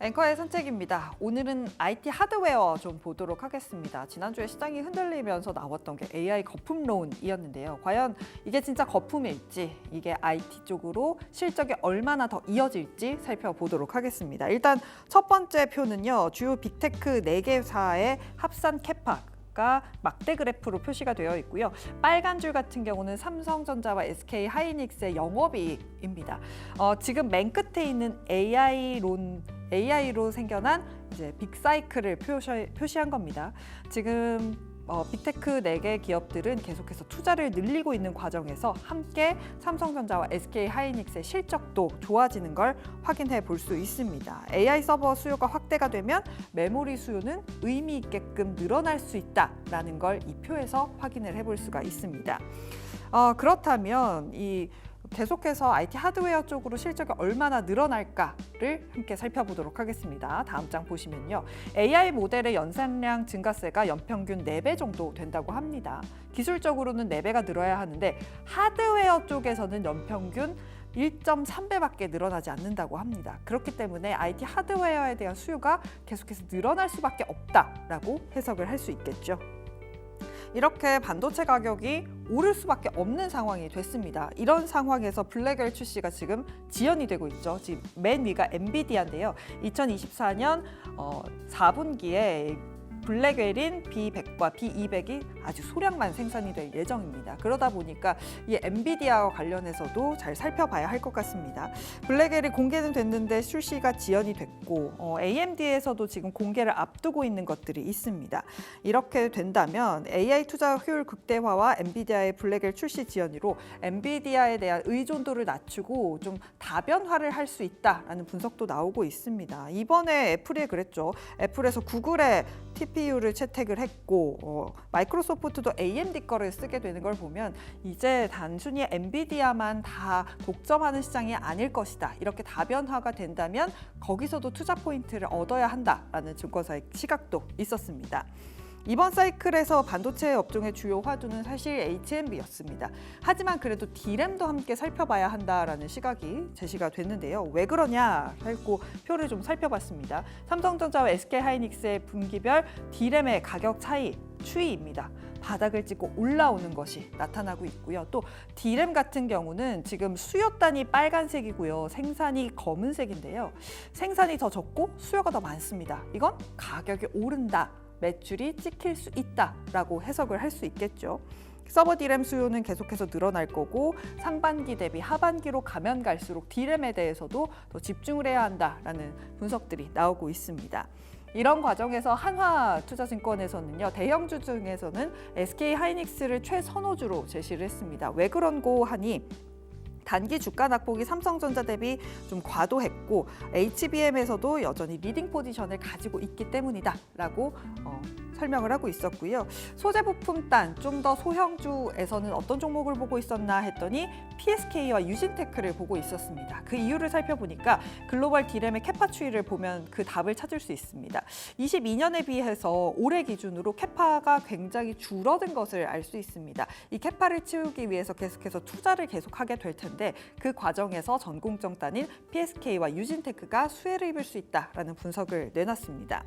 앵커의 산책입니다. 오늘은 IT 하드웨어 좀 보도록 하겠습니다. 지난주에 시장이 흔들리면서 나왔던 게 AI 거품론이었는데요. 과연 이게 진짜 거품일지, 이게 IT 쪽으로 실적이 얼마나 더 이어질지 살펴보도록 하겠습니다. 일단 첫 번째 표는요. 주요 빅테크 4개사의 합산 가 막대 그래프로 표시가 되어 있고요. 빨간 줄 같은 경우는 삼성전자와 SK 하이닉스의 영업이익입니다. 어, 지금 맨 끝에 있는 AI론 AI로 생겨난 이제 빅사이클을 표시, 표시한 겁니다. 지금 어, 빅테크 4개 기업들은 계속해서 투자를 늘리고 있는 과정에서 함께 삼성전자와 SK 하이닉스의 실적도 좋아지는 걸 확인해 볼 수 있습니다. AI 서버 수요가 확대가 되면 메모리 수요는 의미 있게끔 늘어날 수 있다라는 걸 이 표에서 확인을 해 볼 수가 있습니다. 어, 그렇다면 이 계속해서 IT 하드웨어 쪽으로 실적이 얼마나 늘어날까를 함께 살펴보도록 하겠습니다. 다음 장 보시면요. AI 모델의 연산량 증가세가 연평균 4배 정도 된다고 합니다. 기술적으로는 4배가 늘어야 하는데 하드웨어 쪽에서는 연평균 1.3배밖에 늘어나지 않는다고 합니다. 그렇기 때문에 IT 하드웨어에 대한 수요가 계속해서 늘어날 수밖에 없다라고 해석을 할 수 있겠죠. 이렇게 반도체 가격이 오를 수밖에 없는 상황이 됐습니다. 이런 상황에서 블랙웰 출시가 지금 지연이 되고 있죠. 지금 맨 위가 엔비디아인데요. 2024년 어, 4분기에 블랙웰인 B100과 B200이 아주 소량만 생산이 될 예정입니다. 그러다 보니까 이 엔비디아와 관련해서도 잘 살펴봐야 할 것 같습니다. 블랙웰이 공개는 됐는데 출시가 지연이 됐고 어, AMD에서도 지금 공개를 앞두고 있는 것들이 있습니다. 이렇게 된다면 AI 투자 효율 극대화와 엔비디아의 블랙웰 출시 지연으로 엔비디아에 대한 의존도를 낮추고 좀 다변화를 할 수 있다라는 분석도 나오고 있습니다. 이번에 애플이 그랬죠. 애플에서 구글의 TPU를 채택을 했고 어, 마이크로소프트도 AMD 거를 쓰게 되는 걸 보면 이제 단순히 엔비디아만 다 독점하는 시장이 아닐 것이다. 이렇게 다변화가 된다면 거기서도 투자 포인트를 얻어야 한다라는 증권사의 시각도 있었습니다. 이번 사이클에서 반도체 업종의 주요 화두는 사실 HMB였습니다. 하지만 그래도 D램도 함께 살펴봐야 한다라는 시각이 제시가 됐는데요. 왜 그러냐 했고 표를 좀 살펴봤습니다. 삼성전자와 SK하이닉스의 분기별 D램의 가격 차이 추이입니다. 바닥을 찍고 올라오는 것이 나타나고 있고요. 또 D램 같은 경우는 지금 수요 단이 빨간색이고요. 생산이 검은색인데요. 생산이 더 적고 수요가 더 많습니다. 이건 가격이 오른다. 매출이 찍힐 수 있다라고 해석을 할 수 있겠죠. 서버 D램 수요는 계속해서 늘어날 거고 상반기 대비 하반기로 가면 갈수록 D램에 대해서도 더 집중을 해야 한다라는 분석들이 나오고 있습니다. 이런 과정에서 한화투자증권에서는요 대형주 중에서는 SK 하이닉스를 최선호주로 제시를 했습니다. 왜 그런고 하니 단기 주가 낙폭이 삼성전자 대비 좀 과도했고 HBM에서도 여전히 리딩 포지션을 가지고 있기 때문이다라고 어, 설명을 하고 있었고요. 소재 부품 단 좀 더 소형주에서는 어떤 종목을 보고 있었나 했더니 PSK와 유진테크를 보고 있었습니다. 그 이유를 살펴보니까 글로벌 디램의 캐파 추이를 보면 그 답을 찾을 수 있습니다. 22년에 비해서 올해 기준으로 캐파가 굉장히 줄어든 것을 알 수 있습니다. 이 캐파를 채우기 위해서 계속해서 투자를 계속하게 될 텐데 그 과정에서 전공정 단인 PSK와 유진테크가 수혜를 입을 수 있다라는 분석을 내놨습니다.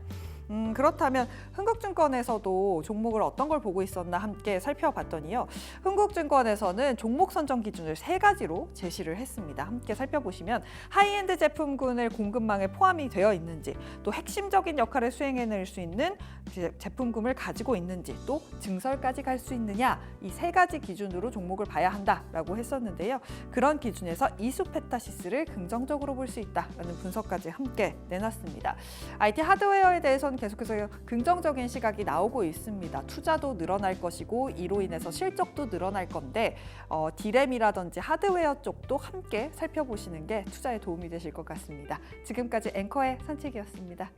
음, 그렇다면 흥국증권에서도 종목을 어떤 걸 보고 있었나 함께 살펴봤더니요. 흥국증권에서는 종목 선정 기준을 세 가지로 제시를 했습니다. 함께 살펴보시면 하이엔드 제품군을 공급망에 포함이 되어 있는지, 또 핵심적인 역할을 수행해낼 수 있는 제- 제품군을 가지고 있는지, 또 증설까지 갈 수 있느냐 이 세 가지 기준으로 종목을 봐야 한다라고 했었는데요. 그런 기준에서 이수페타시스를 긍정적으로 볼 수 있다라는 분석까지 함께 내놨습니다. IT 하드웨어에 대해서는 계속해서 긍정적인 시각이 나오고 있습니다. 투자도 늘어날 것이고 이로 인해서 실적도 늘어날 건데 어, 디램이라든지 하드웨어 쪽도 함께 살펴보시는 게 투자에 도움이 되실 것 같습니다. 지금까지 앵커의 산책이었습니다.